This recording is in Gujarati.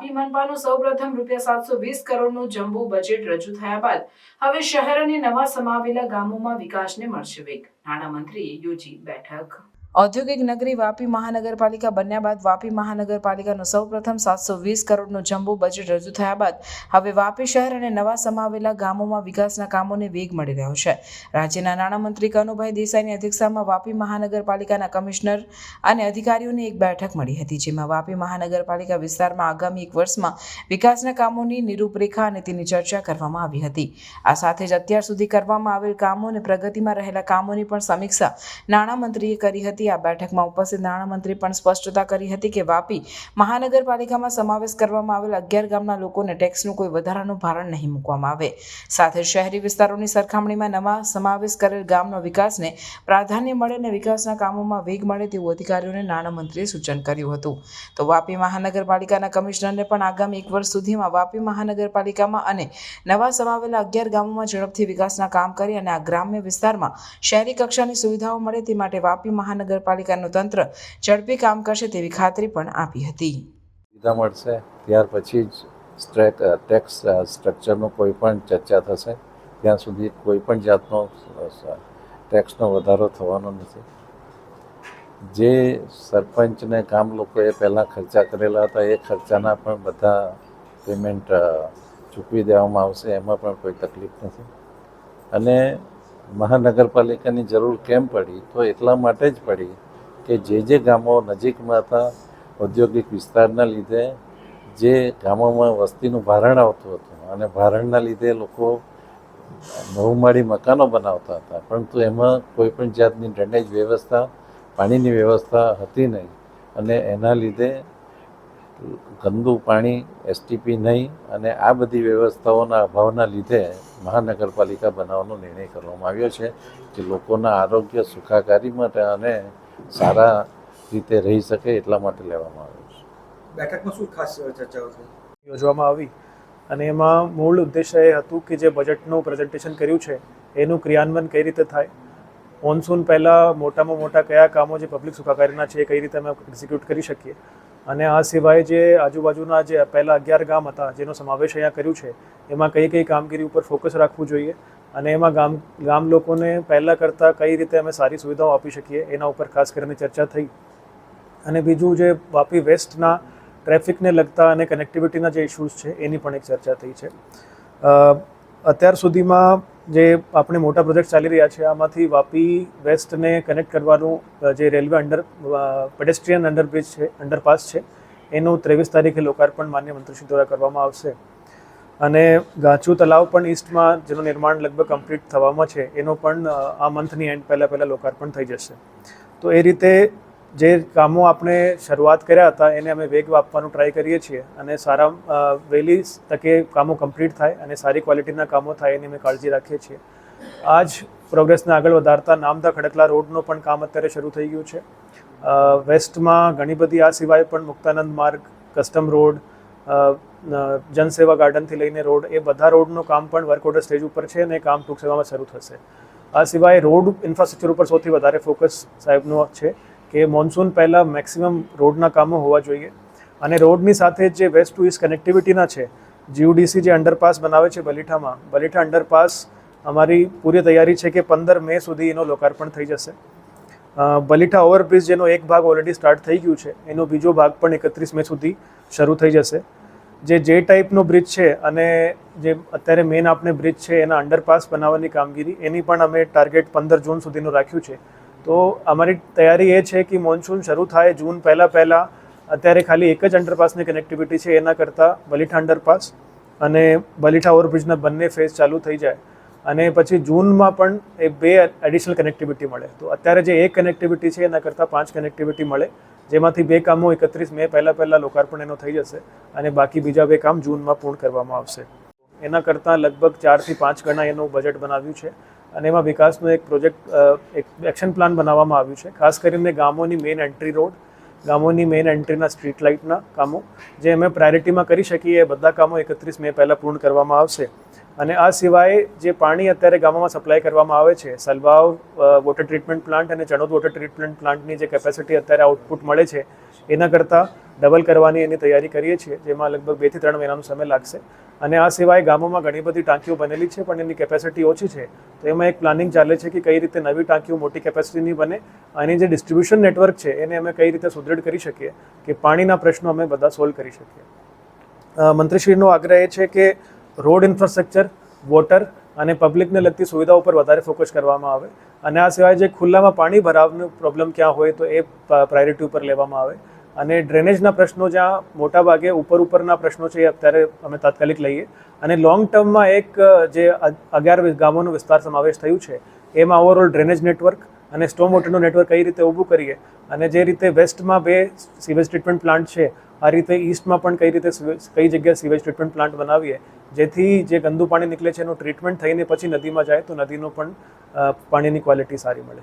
વાપી મનપાનું સૌપ્રથમ રૂપિયા સાતસો વીસ કરોડનું જમ્બો બજેટ રજૂ થયા બાદ હવે શહેર અને નવા સમાવેલા ગામોમાં વિકાસને મળશે વેગ. નાણામંત્રીએ યોજી બેઠક. ઔદ્યોગિક નગરી વાપી મહાનગરપાલિકા બન્યા બાદ વાપી મહાનગરપાલિકાનું સૌપ્રથમ સાતસો વીસ કરોડનું જમ્બો બજેટ રજૂ થયા બાદ હવે વાપી શહેર અને નવા સમાવેલા ગામોમાં વિકાસના કામોને વેગ મળી રહ્યો છે. રાજ્યના નાણામંત્રી કનુભાઈ દેસાઈની અધ્યક્ષતામાં વાપી મહાનગરપાલિકાના કમિશનર અને અધિકારીઓની એક બેઠક મળી હતી, જેમાં વાપી મહાનગરપાલિકા વિસ્તારમાં આગામી એક વર્ષમાં વિકાસના કામોની નિરૂપરેખા અને તેની ચર્ચા કરવામાં આવી હતી. આ સાથે જ અત્યાર સુધી કરવામાં આવેલ કામો અને પ્રગતિમાં રહેલા કામોની પણ સમીક્ષા નાણામંત્રીએ કરી હતી. આ બેઠકમાં ઉપસ્થિત નાણામંત્રી પણ સ્પષ્ટતા કરી હતી કે વાપી મહાનગરપાલિકામાં સમાવેશ કરવામાં આવેલ અગિયાર ગામના લોકોને ટેક્સનું કોઈ વધારાનું ભારણ નહીં મૂકવામાં આવે. સાથે શહેરી વિસ્તારોની સરખામણીમાં નવા સમાવેશ કરેલ ગામનો વિકાસને પ્રાધાન્ય મળે અને વિકાસના કામોમાં વેગ મળે તેવું અધિકારીઓને નાણામંત્રીએ સૂચન કર્યું હતું. તો વાપી મહાનગરપાલિકાના કમિશનરને પણ આગામી એક વર્ષ સુધીમાં વાપી મહાનગરપાલિકામાં અને નવા સમાવેલા અગિયાર ગામોમાં ઝડપથી વિકાસના કામ કરી અને આ ગ્રામ્ય વિસ્તારમાં શહેરી કક્ષાની સુવિધાઓ મળે તે માટે વાપી મહાનગરપાલિકાનું તંત્ર ઝડપી કામ કરશે તેવી ખાતરી પણ આપી હતી. સુવિધા મળશે. ત્યાર પછી જ ટેક્સ સ્ટ્રક્ચરનો કોઈ પણ ચર્ચા થશે. ત્યાં સુધી કોઈ પણ જાતનો ટેક્સનો વધારો થવાનો નથી. જે સરપંચને કામ લોકોએ પહેલાં ખર્ચા કરેલા હતા, એ ખર્ચાના પણ બધા પેમેન્ટ ચૂકવી દેવામાં આવશે, એમાં પણ કોઈ તકલીફ નથી. અને મહાનગરપાલિકાની જરૂર કેમ પડી? તો એટલા માટે જ પડી કે જે જે ગામો નજીકમાં હતા, ઔદ્યોગિક વિસ્તારના લીધે જે ગામોમાં વસ્તીનું ભારણ આવતું હતું અને ભારણના લીધે લોકો નવમાળી મકાનો બનાવતા હતા. પરંતુ એમાં કોઈ પણ જાતની ડ્રેનેજ વ્યવસ્થા, પાણીની વ્યવસ્થા હતી નહીં અને એના લીધે ગંદુ પાણી એસટીપી નહીં અને આ બધી વ્યવસ્થાઓના અભાવના લીધે મહાનગરપાલિકા બનાવવાનો નિર્ણય કરવામાં આવ્યો છે કે લોકોના આરોગ્ય સુખાકારી માટે અને સારા રીતે રહી શકે એટલા માટે લેવામાં આવ્યો છે. બેઠકમાં શું ખાસ ચર્ચાઓ થઈ? યોજવામાં આવી અને એમાં મૂળ ઉદ્દેશ્ય એ હતું કે જે બજેટનું પ્રેઝન્ટેશન કર્યું છે એનું ક્રિયાન્વયન કઈ રીતે થાય? મોન્સૂન પહેલાં મોટામાં મોટા કયા કામો જે પબ્લિક સુખાકારીના છે એ કઈ રીતે અમે એક્ઝિક્યુટ કરી શકીએ? અને આ સિવાય જે આજુબાજુના જે પહેલાં અગિયાર ગામ હતા, જેનો સમાવેશ અહીંયા કર્યું છે, એમાં કઈ કઈ કામગીરી ઉપર ફોકસ રાખવું જોઈએ અને એમાં ગામ ગામ લોકોને પહેલાં કરતાં કઈ રીતે અમે સારી સુવિધાઓ આપી શકીએ, એના ઉપર ખાસ કરીને ચર્ચા થઈ. અને બીજું જે વાપી વેસ્ટના ટ્રાફિકને લગતા અને કનેક્ટિવિટીના જે ઇશ્યુઝ છે, એની પણ એક ચર્ચા થઈ છે. અત્યાર સુધીમાં જે આપણે મોટા પ્રોજેક્ટ ચાલી રહ્યા છે, આમાંથી વાપી વેસ્ટને કનેક્ટ કરવાનું જે રેલવે અંડર પેડેસ્ટ્રિયન અંડરબ્રિજ છે અંડરપાસ છે, એનું ત્રેવીસ તારીખે લોકાર્પણ માન્ય મંત્રીશ્રી દ્વારા કરવામાં આવશે. અને ગાચુ તલાવ પણ ઈસ્ટમાં જેનું નિર્માણ લગભગ કમ્પ્લીટ થવામાં છે, એનો પણ આ મંથની એન્ડ પહેલાં પહેલાં લોકાર્પણ થઈ જશે. તો એ રીતે જે કામો આપણે શરૂઆત કર્યા હતા, એને અમે વેગ આપવાનું ટ્રાય કરીએ છીએ અને સારા વહેલી તકે કામો કમ્પ્લીટ થાય અને સારી ક્વોલિટીના કામો થાય એની અમે કાળજી રાખીએ છીએ. આ જ પ્રોગ્રેસને આગળ વધારતા નામદા ખડકલા રોડનું પણ કામ અત્યારે શરૂ થઈ ગયું છે. વેસ્ટમાં ઘણી બધી આ સિવાય પણ મુક્તાનંદ માર્ગ કસ્ટમ રોડ જનસેવા ગાર્ડનથી લઈને રોડ, એ બધા રોડનું કામ પણ વર્ક ઓર્ડર સ્ટેજ ઉપર છે અને કામ ટૂંક સેવામાં શરૂ થશે. આ સિવાય રોડ ઇન્ફ્રાસ્ટ્રક્ચર ઉપર સૌથી વધારે ફોકસ સાહેબનો છે. કે મોન્સૂન પહેલાં મેક્સિમમ રોડના કામો હોવા જોઈએ. અને રોડની સાથે જે વેસ્ટ ટુ ઇસ્ટ કનેક્ટિવિટીના છે જીયુડીસી જે અંડરપાસ બનાવે છે બલીઠામાં, બલીઠા અંડરપાસ અમારી પૂરી તૈયારી છે કે પંદર મે સુધી એનો લોકાર્પણ થઈ જશે. બલીઠા ઓવરબ્રિજ જેનો એક ભાગ ઓલરેડી સ્ટાર્ટ થઈ ગયું છે, એનો બીજો ભાગ પણ એકત્રીસ મે સુધી શરૂ થઈ જશે. જે જે ટાઈપનો બ્રિજ છે અને જે અત્યારે મેઇન આપણે બ્રિજ છે એના અંડરપાસ બનાવવાની કામગીરી, એની પણ અમે ટાર્ગેટ પંદર જૂન સુધીનું રાખ્યું છે. તો અમારી તૈયારી એ છે કે મોન્સૂન શરૂ થાય જૂન પહેલાં પહેલાં. અત્યારે ખાલી એક જ અંડરપાસની કનેક્ટિવિટી છે એના કરતાં બલીઠા અંડરપાસ અને બલીઠા ઓવરબ્રિજના બંને ફેઝ ચાલુ થઈ જાય. અને પછી જૂનમાં પણ એ બે એડિશનલ કનેક્ટિવિટી મળે. તો અત્યારે જે એક કનેક્ટિવિટી છે એના કરતાં પાંચ કનેક્ટિવિટી મળે. જેમાંથી બે કામો એકત્રીસ મે પહેલાં પહેલાં લોકાર્પણ એનો થઈ જશે અને બાકી બીજા બે કામ જૂનમાં પૂર્ણ કરવામાં આવશે. એના કરતાં લગભગ ચારથી પાંચ ગણા એનું બજેટ બનાવ્યું છે. અને એમાં વિકાસનો એક પ્રોજેક્ટ એક એક્શન પ્લાન બનાવવામાં આવ્યું છે. ખાસ કરીને ગામોની મેઇન એન્ટ્રી રોડ ગામોની મેઇન એન્ટ્રીના સ્ટ્રીટ લાઇટના કામો, જે અમે પ્રાયોરિટીમાં કરી શકીએ એ બધા કામો એકત્રીસ મે પહેલાં પૂર્ણ કરવામાં આવશે. અને આ સિવાય જે પાણી અત્યારે ગામોમાં સપ્લાય કરવામાં આવે છે, સલવાવ વોટર ટ્રીટમેન્ટ પ્લાન્ટ અને ચણોદ વોટર ટ્રીટમેન્ટ પ્લાન્ટની જે કેપેસિટી અત્યારે આઉટપુટ મળે છે એના કરતાં ડબલ કરવાની એની તૈયારી કરીએ છીએ, જેમાં લગભગ બેથી ત્રણ મહિનાનો સમય લાગશે. અને આ સિવાય ગામોમાં ઘણી બધી ટાંકીઓ બનેલી છે, પણ એની કેપેસિટી ઓછી છે. તો એમાં એક પ્લાનિંગ ચાલે છે કે કઈ રીતે નવી ટાંકીઓ મોટી કેપેસિટીની બને અને જે ડિસ્ટ્રીબ્યુશન નેટવર્ક છે, એને અમે કઈ રીતે સુદૃઢ કરી શકીએ કે પાણીના પ્રશ્નો અમે બધા સોલ્વ કરી શકીએ. મંત્રીશ્રીનો આગ્રહ એ છે કે રોડ ઇન્ફ્રાસ્ટ્રક્ચર વોટર અને પબ્લિકને લગતી સુવિધા ઉપર વધારે ફોકસ કરવામાં આવે. અને આ સિવાય જે ખુલ્લામાં પાણી ભરાવનું પ્રોબ્લેમ ક્યાં હોય તો એ પ્રાયોરિટી ઉપર લેવામાં આવે. અને ડ્રેનેજના પ્રશ્નો જ્યાં મોટા ભાગે ઉપર ઉપરના પ્રશ્નો છે એ અત્યારે અમે તાત્કાલિક લઈએ. અને લોંગ ટર્મમાં એક જે અગિયાર ગામોનો વિસ્તાર સમાવેશ થયું છે, એમાં ઓવરઓલ ડ્રેનેજ નેટવર્ક અને સ્ટોમ વોટરનું નેટવર્ક કઈ રીતે ઊભું કરીએ અને જે રીતે વેસ્ટમાં બે સીવેજ ટ્રીટમેન્ટ પ્લાન્ટ છે, આ રીતે ઈસ્ટમાં પણ કઈ રીતે કઈ જગ્યાએ સીવેજ ટ્રીટમેન્ટ પ્લાન્ટ બનાવીએ, જેથી જે ગંદુ પાણી નીકળે છે એનું ટ્રીટમેન્ટ થઈને પછી નદીમાં જાય તો નદીનું પણ પાણીની ક્વોલિટી સારી મળે.